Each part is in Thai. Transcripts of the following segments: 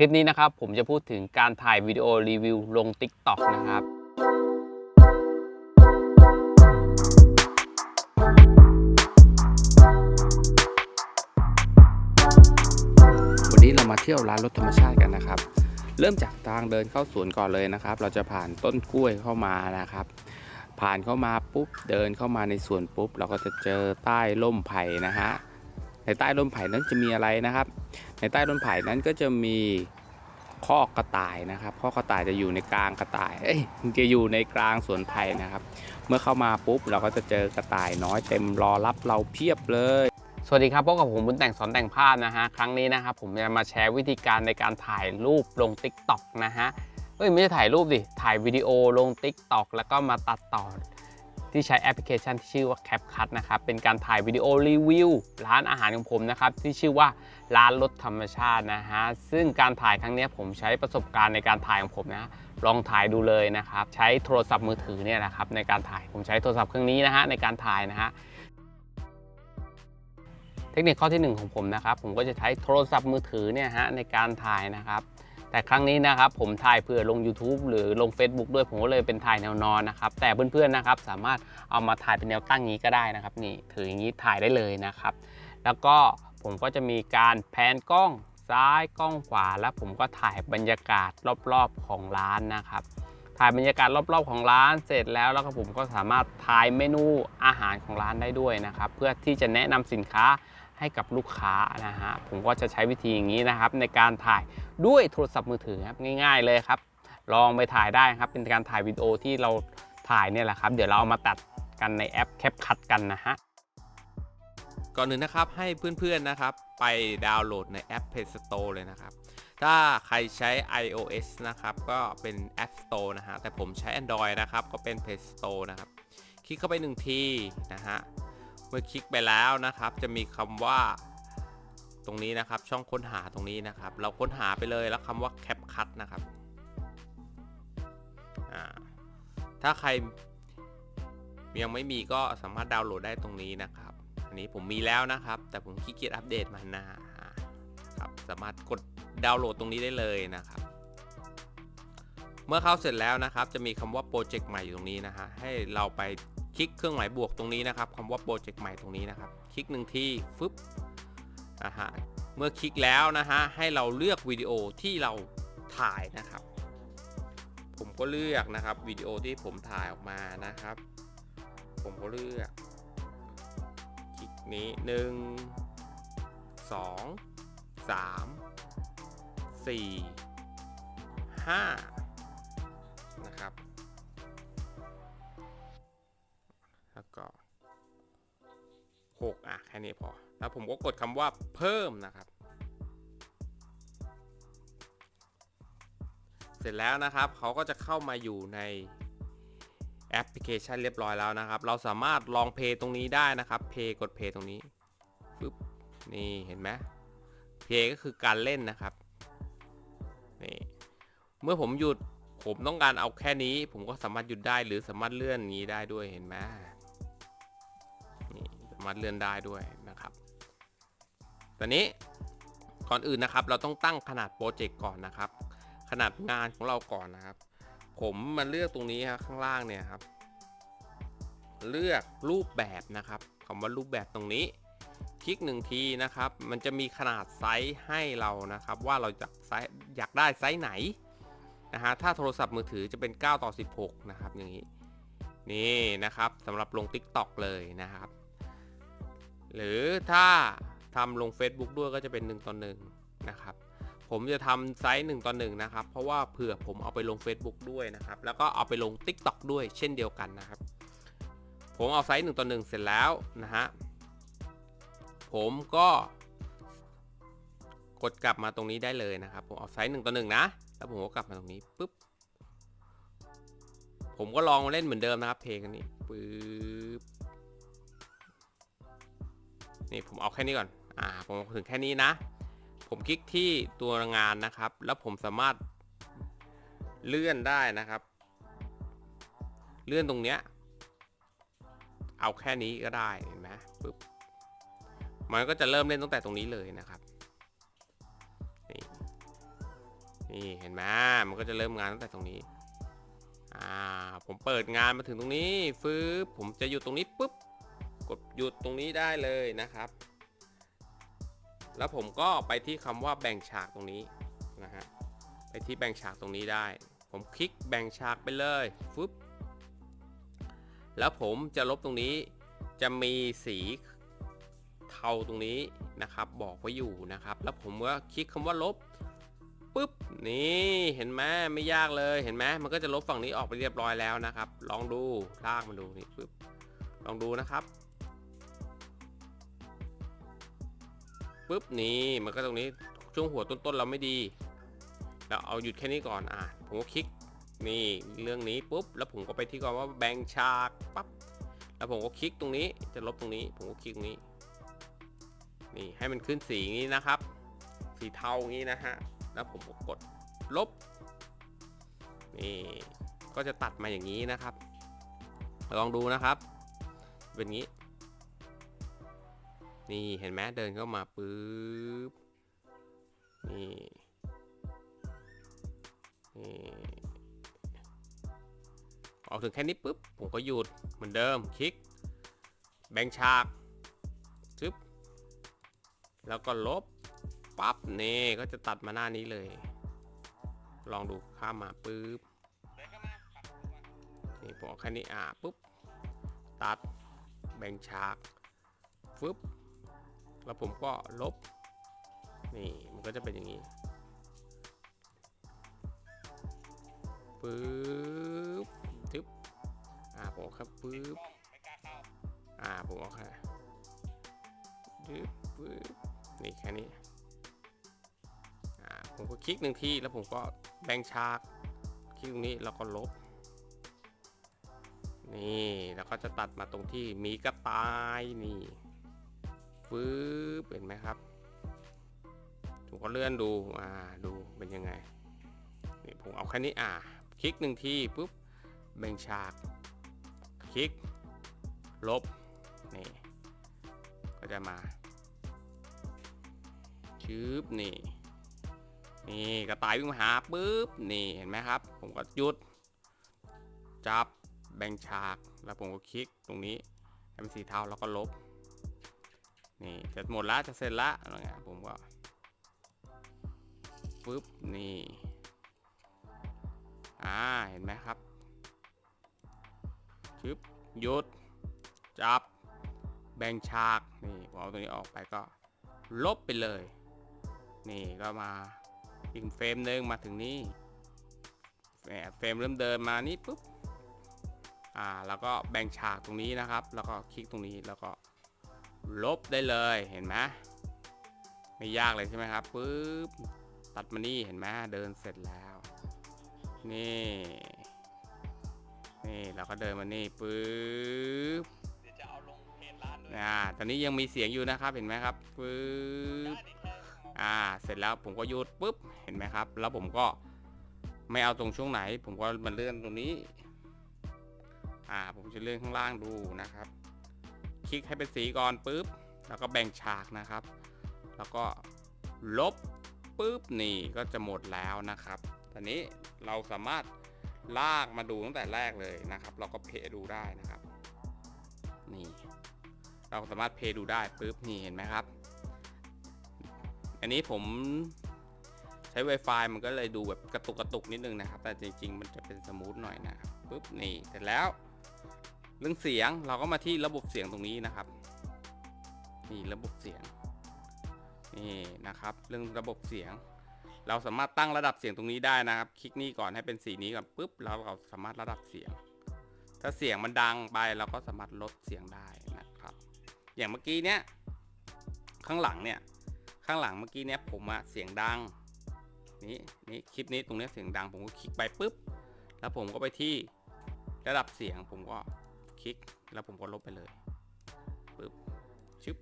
ลิปนี้นะครับผมจะพูดถึงการถ่ายวิดีโอรีวิวลง TikTok นะครับวันนี้เรามาเที่ยวร้านรถธรรมชาติกันนะครับ เริ่มจากทางเดินเข้าสวนก่อนเลยนะครับ เราจะผ่านต้นกล้วยเข้ามานะครับ ผ่านเข้ามาปุ๊บเดินเข้ามาในสวนปุ๊บ เราก็จะเจอใต้ร่มไผ่นะฮะ ในใต้ร่มไผ่นั้นจะมีอะไรนะครับ ในใต้ร่มไผ่นั้นก็จะมีคอกระต่ายนะครับคอกกระต่ายจะอยู่ในกลางกระต่ายเอ้ยจะอยู่ในกลางสวนไผ่นะครับ เมื่อเข้ามาปุ๊บเราก็จะเจอกระต่ายน้อยเต็มรอรับเราเพียบเลย สวัสดีครับพบกับผมบุญแต่งสอนแต่งภาพนะฮะครั้งนี้นะครับผมจะมาแชร์วิธีการในการถ่ายรูปลง Tik t o อกนะฮะเอ้ยไม่ใช่ถ่ายรูปดิถ่ายวิดีโอลง Tik t o อกแล้วก็มาตัดต่อ ที่ใช้แอปพลิเคชันที่ชื่อว่า CapCut นะครับ เป็นการถ่ายวิดีโอรีวิวร้านอาหารของผมนะครับ ที่ชื่อว่าร้านรสธรรมชาตินะฮะ ซึ่งการถ่ายครั้งนี้ผมใช้ประสบการณ์ในการถ่ายของผมนะลองถ่ายดูเลยนะครับ ใช้โทรศัพท์มือถือเนี่ยนะครับในการถ่ายผมใช้โทรศัพท์เครื่องนี้นะฮะในการถ่ายนะฮะเทคนิคข้อที่ 1 ของผมนะครับ ผมก็จะใช้โทรศัพท์มือถือเนี่ยฮะในการถ่ายนะครับ แต่ครั้งนี้นะครับผมถ่ายเพื่อลง YouTube หรือลง Facebook ด้วยผมก็เลยเป็นถ่ายแนวนอนนะครับแต่เพื่อนๆนะครับสามารถเอามาถ่ายเป็นแนวตั้งนี้ก็ได้นะครับนี่ถืออย่างนี้ถ่ายได้เลยนะครับ แล้วก็ผมก็จะมีการแพนกล้องซ้ายกล้องขวา แล้วผมก็ถ่ายบรรยากาศรอบๆของร้านนะครับถ่ายบรรยากาศรอบๆของร้านเสร็จแล้วแล้วก็ผมก็สามารถถ่ายเมนูอาหารของร้านได้ด้วยนะครับ เพื่อที่จะแนะนำสินค้า ให้กับลูกค้านะฮะผมก็จะใช้วิธีอย่างนี้นะครับ ในการถ่ายด้วยโทรศัพท์มือถือครับง่าย ๆเลยครับ ลองไปถ่ายได้ครับ เป็นการถ่ายวิดีโอที่เราถ่ายเนี่ยแหละครับ เดี๋ยวเราเอามาตัดกันในแอป CapCut กันนะฮะก่อนหนึ่งนะครับให้เพื่อนๆนะครับ ไปดาวน์โหลดในแอป Play Store เลยนะครับ ถ้าใครใช้ iOS นะครับ ก็เป็น App Store นะฮะแต่ผมใช้ Android นะครับ ก็เป็น Play Store นะครับ คลิกเข้าไปหนึ่งทีนะฮะ เมื่อคลิกไปแล้วนะครับ จะมีคำว่า ตรงนี้นะครับ ช่องค้นหาตรงนี้นะครับ เราค้นหาไปเลยแล้วคำว่า CapCut นะครับถ้าใครยังไม่มีก็สามารถดาวน์โหลดได้ตรงนี้นะครับ อันนี้ผมมีแล้วนะครับ แต่ผมขี้เกียจอัปเดตมันนะฮะครับสามารถกดดาวน์โหลดตรงนี้ได้เลยนะครับ เมื่อเข้าเสร็จแล้วนะครับ จะมีคำว่าโปรเจกต์ใหม่อยู่ตรงนี้นะฮะให้เราไป คลิกเครื่องหมายบวกตรงนี้นะครับคำว่าโปรเจกต์ใหม่ตรงนี้นะครับ คลิกหนึ่งทีฟึบนะฮะเมื่อคลิกแล้วนะฮะให้เราเลือกวิดีโอที่เราถ่ายนะครับ ผมก็เลือกนะครับวิดีโอที่ผมถ่ายออกมานะครับ ผมก็เลือกคลิกนี้หนึ่งสองสามสี่ห้า พอ แล้วผมก็กดคำว่าเพิ่มนะครับ เสร็จแล้วนะครับเขาก็จะเข้ามาอยู่ในแอปพลิเคชันเรียบร้อยแล้วนะครับ เราสามารถลองเพย์ตรงนี้ได้นะครับเพย์กดเพย์ตรงนี้ปึ๊บนี่เห็นไหมเพย์ก็คือการเล่นนะครับนี่เมื่อผมหยุดผมต้องการเอาแค่นี้ ผมก็สามารถหยุดได้หรือสามารถเลื่อนนี้ได้ด้วยเห็นไหมนี่สามารถเลื่อนได้ด้วย ตอนนี้ก่อนอื่นนะครับ เราต้องตั้งขนาดโปรเจกต์ก่อนนะครับ ขนาดงานของเราก่อนนะครับ ผมมาเลือกตรงนี้ครับข้างล่างเนี่ยครับ เลือกรูปแบบนะครับคำว่ารูปแบบตรงนี้ คลิกหนึ่งทีนะครับ มันจะมีขนาดไซส์ให้เรานะครับ ว่าเราจะไซส์อยากได้ไซส์ไหนนะฮะถ้าโทรศัพท์มือถือจะเป็น 9 ต่อ 16 นะครับ อย่างนี้ นี่นะครับสำหรับลง TikTok เลยนะครับ หรือถ้า ทำลง Facebook ด้วยก็จะเป็น1ต่อ1นะครับผมจะทำไซส์1ต่อ1นะครับ เพราะว่าเผื่อผมเอาไปลง Facebook ด้วยนะครับ แล้วก็เอาไปลง TikTok ด้วยเช่นเดียวกันนะครับ ผมเอาไซส์1ต่อ1เสร็จแล้วนะฮะผมก็กดกลับมาตรงนี้ได้เลยนะครับ ผมเอาไซส์1ต่อ1นะ แล้วผมก็กลับมาตรงนี้ปุ๊บผมก็ลองเล่นเหมือนเดิมนะครับเพลงนนี้ปึ๊บนี่ผมเอาแค่นี้ก่อน อ่าผมถึงแค่นี้นะ ผมคลิกที่ตัวงานนะครับ แล้วผมสามารถเลื่อนได้นะครับ เลื่อนตรงเนี้ยเอาแค่นี้ก็ได้เห็นไหมปึ๊บมันก็จะเริ่มเล่นตั้งแต่ตรงนี้เลยนะครับนี่นี่เห็นไหมมันก็จะเริ่มงานตั้งแต่ตรงนี้อ่าผมเปิดงานมาถึงตรงนี้ฟืบผมจะหยุดตรงนี้ปุ๊บกดหยุดตรงนี้ได้เลยนะครับ แล้วผมก็ไปที่คำว่าแบ่งฉากตรงนี้นะฮะไปที่แบ่งฉากตรงนี้ได้ ผมคลิกแบ่งฉากไปเลยฟึบแล้วผมจะลบตรงนี้จะมีสีเทาตรงนี้นะครับ บอกไว้อยู่นะครับ แล้วผมก็คลิกคำว่าลบปุ๊บนี่เห็นไหมไม่ยากเลยเห็นไหมมันก็จะลบฝั่งนี้ออกไปเรียบร้อยแล้วนะครับ ลองดูลากมาดูนี่ปุ๊บลองดูนะครับ ปุ๊บนี่มันก็ตรงนี้ช่วงหัวต้นๆเราไม่ดีแล้วเอาหยุดแค่นี้ก่อนอะผมก็คลิกนี่เรื่องนี้ปุ๊บแล้วผมก็ไปที่ก่อนว่าแบ่งฉากปั๊บแล้วผมก็คลิกตรงนี้จะลบตรงนี้ ผมก็คลิกตรงนี้ นี่ให้มันขึ้นสีนี้นะครับ สีเทางี้นะฮะแล้วผมก็กดลบนี่ก็จะตัดมาอย่างนี้นะครับ ลองดูนะครับ เป็นงี้ นี่เห็นไหมเดินเข้ามาปุ๊บนี่นี่ออกถึงแค่นี้ปุ๊บผมก็หยุดเหมือนเดิมคลิก แบ่งฉากชึบแล้วก็ลบปั๊บนี่ก็จะตัดมาหน้านี้เลย ลองดูข้ามมาปุ๊บนี่ผมเอแค่นี้อ่าปุ๊บตัดแบ่งฉากฟึบ แล้วผมก็ลบ นี่มันก็จะเป็นอย่างนี้ปึ๊บทึบอ่าผมเอครับปึ๊บอ่าผมเอาค่ะดึบปึ๊บนี่แค่นี้อ่าผมก็คลิกหนึ่งทีแล้วผมก็แบ่งฉากคลิกตรงนี้แล้วก็ลบ นี่แล้วก็จะตัดมาตรงที่มีกระต่ายนี่ ฟืบเห็นไหมครับผมก็เลื่อนดูอ่าดูเป็นยังไงนี่ผมเอาแค่นี้อ่าคลิกหนึ่งทีปุ๊บแบ่งฉาก คลิก ลบนี่ก็จะมาชืบนี่นี่กระต่ายวิ่งมาหาปุ๊บนี่เห็นไหมครับ ผมก็หยุด จับแบ่งฉากแล้วผมก็คลิกตรงนี้ให้เป็นสีเทาแล้วก็ลบ นี่จะหมดละจะเสร็จละอะไรเงี้ยผมก็ปึ๊บนี่อ่าเห็นไหมครับชึบหยุด จับ แบ่งฉาก นี่ผมเอาตัวนี้ออกไปก็ลบไปเลย นี่ก็มาอีกเฟรมหนึ่งมาถึงนี่แหมเฟรมเริ่มเดินมานี่ปุ๊บอ่าแล้วก็แบ่งฉากตรงนี้นะครับ แล้วก็คลิกตรงนี้แล้วก็ ลบได้เลยเห็นไหมไม่ยากเลยใช่ไหมครับปึ๊บตัดมานี่เห็นไหมเดินเสร็จแล้ว นี่นี่เราก็เดินมานี่ปึ๊บเดี๋ยวจะเอาลงเพจร้านด้วยอ่าตอนนี้ยังมีเสียงอยู่นะครับเห็นไหมครับปึ๊บได้ดิแค่อ่าเสร็จแล้วผมก็หยุดปุ๊บเห็นไหมครับ แล้วผมก็ไม่เอาตรงช่วงไหน ผมก็มาเลื่อนตรงนี้ อ่าผมจะเลื่อนข้างล่างดูนะครับ คลิกให้เป็นสีก่อนปุ๊บ แล้วก็แบ่งฉากนะครับ แล้วก็ลบปุ๊บนี่ก็จะหมดแล้วนะครับ ตอนนี้เราสามารถลากมาดูตั้งแต่แรกเลยนะครับ เราก็เพย์ดูได้นะครับ นี่ เราสามารถเพย์ดูได้ปุ๊บนี่เห็นไหมครับ อันนี้ผมใช้ Wi-Fi มันก็เลยดูแบบกระตุกกระตุกนิดนึงนะครับ แต่จริง ๆ มันจะเป็นสมูทหน่อยนะครับปุ๊บนี่เสร็จแล้ว เรื่องเสียงเราก็มาที่ระบบเสียงตรงนี้นะครับ นี่ระบบเสียง นี่นะครับ เรื่องระบบเสียง เราสามารถตั้งระดับเสียงตรงนี้ได้นะครับ คลิกนี่ก่อนให้เป็นสีนี้ก่อนปุ๊บแล้วเราสามารถระดับเสียง ถ้าเสียงมันดังไปเราก็สามารถลดเสียงได้นะครับ อย่างเมื่อกี้เนี้ยข้างหลังเนี่ยข้างหลังเมื่อกี้เนี้ยผมอะเสียงดังนี่นี่คลิปนี้ตรงนี้เสียงดังผมก็คลิกไปปุ๊บ แล้วผมก็ไปที่ระดับเสียงผมก็ คลิกแล้วผมก็ลบไปเลยปุ๊บชึบ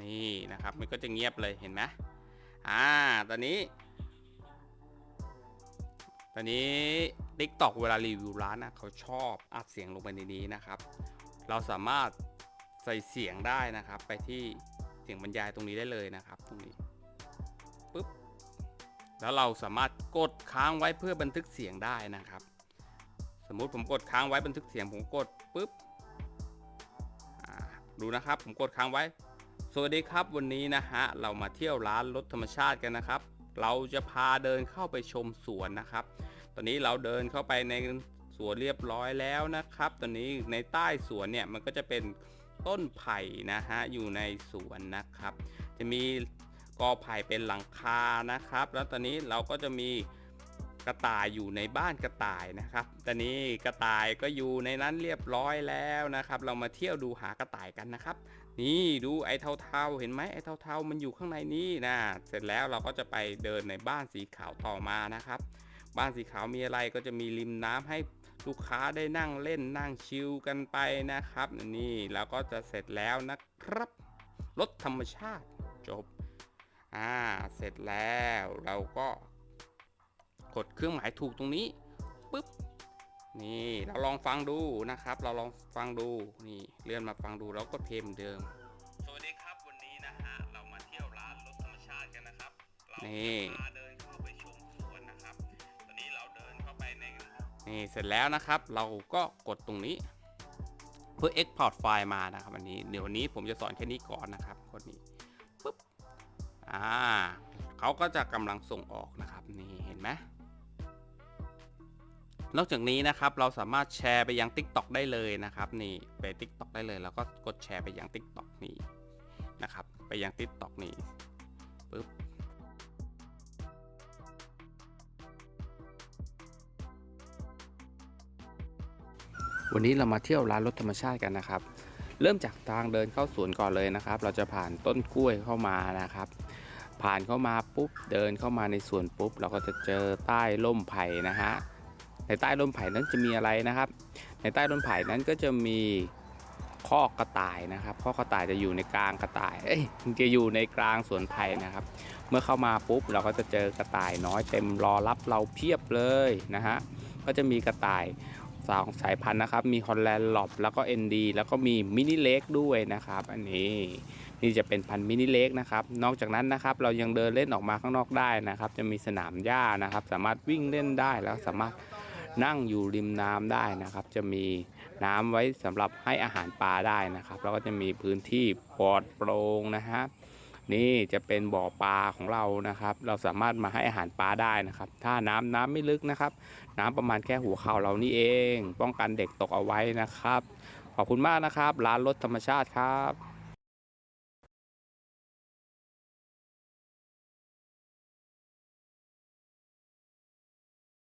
นี่นะครับมันก็จะเงียบเลยเห็นไหมอ่าตอนนี้ ตอนนี้ TikTok เวลารีวิวร้านนะเขาชอบอัดเสียงลงไปในนี้นะครับ เราสามารถใส่เสียงได้นะครับ ไปที่เสียงบรรยายตรงนี้ได้เลยนะครับ ตรงนี้ปุ๊บแล้วเราสามารถกดค้างไว้เพื่อบันทึกเสียงได้นะครับ สมมุติผมกดค้างไว้บันทึกเสียงผมกดปุ๊บ ดูนะครับ ผมกดค้างไว้ สวัสดีครับวันนี้นะฮะเรามาเที่ยวร้านรถธรรมชาติกันนะครับ เราจะพาเดินเข้าไปชมสวนนะครับ ตอนนี้เราเดินเข้าไปในสวนเรียบร้อยแล้วนะครับ ตอนนี้ในใต้สวนเนี่ยมันก็จะเป็นต้นไผ่นะฮะอยู่ในสวนนะครับ จะมีกอไผ่เป็นหลังคานะครับ แล้วตอนนี้เราก็จะมี กระต่ายอยู่ในบ้านกระต่ายนะครับ ตอนนี้กระต่ายก็อยู่ในนั้นเรียบร้อยแล้วนะครับ เรามาเที่ยวดูหากระต่ายกันนะครับ นี่ดูไอ้เทาๆ เห็นไหมไอ้เทาๆ มันอยู่ข้างในนี้นะ เสร็จแล้วเราก็จะไปเดินในบ้านสีขาวต่อมานะครับ บ้านสีขาวมีอะไรก็จะมีริมน้ำให้ลูกค้าได้นั่งเล่นนั่งชิลกันไปนะครับ นี่แล้วก็จะเสร็จแล้วนะครับ รถธรรมชาติจบ อ่า เสร็จแล้วเราก็ กดเครื่องหมายถูกตรงนี้ปุ๊บนี่เราลองฟังดูนะครับ เราลองฟังดูนี่เลื่อนมาฟังดูแล้วก็เพลงเหมือนเดิม สวัสดีครับวันนี้นะฮะเรามาเที่ยวร้านรถธรรมชาติกันนะครับ เรานี่จะพาเดินเข้าไปชมสวนนะครับ ตอนนี้เราเดินเข้าไปในนี่เสร็จแล้วนะครับ เราก็กดตรงนี้ เพื่อ Export ไฟล์มานะครับอันนี้เดี๋ยววันนี้ผมจะสอนแค่นี้ก่อนนะครับกดนี้ปุ๊บอ่าเขาก็จะกำลังส่งออกนะครับนี่เห็นไหม นอกจากนี้นะครับเราสามารถแชร์ไปยัง TikTok ได้เลยนะครับนี่ไป TikTok ได้เลย แล้วก็กดแชร์ไปยัง TikTok นี่นะครับไปยัง TikTok นี่ปุ๊บวันนี้เรามาเที่ยวร้านรถธรรมชาติกันนะครับ เริ่มจากทางเดินเข้าสวนก่อนเลยนะครับ เราจะผ่านต้นกล้วยเข้ามานะครับ ผ่านเข้ามาปุ๊บเดินเข้ามาในสวนปุ๊บ เราก็จะเจอใต้ร่มไผ่นะฮะ ในใต้ร่มไผ่นั้นจะมีอะไรนะครับ ในใต้ร่มไผ่นั้นก็จะมีคอกระต่ายนะครับคอกระต่ายจะอยู่ในกลางกระต่ายเอ้ยจะอยู่ในกลางสวนไผ่นะครับ เมื่อเข้ามาปุ๊บเราก็จะเจอกระต่ายน้อยเต็มรอรับเราเพียบเลยนะฮะก็จะมีกระต่ายสองสายพันธุ์นะครับ มีฮอลแลนด์หลอบแล้วก็ ND แล้วก็มีมินิเล็กด้วยนะครับ อันนี้นี่จะเป็นพันธุ์มินิเล็กนะครับ นอกจากนั้นนะครับ เรายังเดินเล่นออกมาข้างนอกได้นะครับ จะมีสนามหญ้านะครับ สามารถวิ่งเล่นได้แล้วสามารถ นั่งอยู่ริมน้ำได้นะครับ จะมีน้ำไว้สำหรับให้อาหารปลาได้นะครับ แล้วก็จะมีพื้นที่ปลอดโปร่งนะฮะนี่จะเป็นบ่อปลาของเรานะครับ เราสามารถมาให้อาหารปลาได้นะครับ ถ้าน้ำน้ำไม่ลึกนะครับ น้ำประมาณแค่หัวเข่าเรานี่เอง ป้องกันเด็กตกเอาไว้นะครับ ขอบคุณมากนะครับ ร้านรถธรรมชาติครับ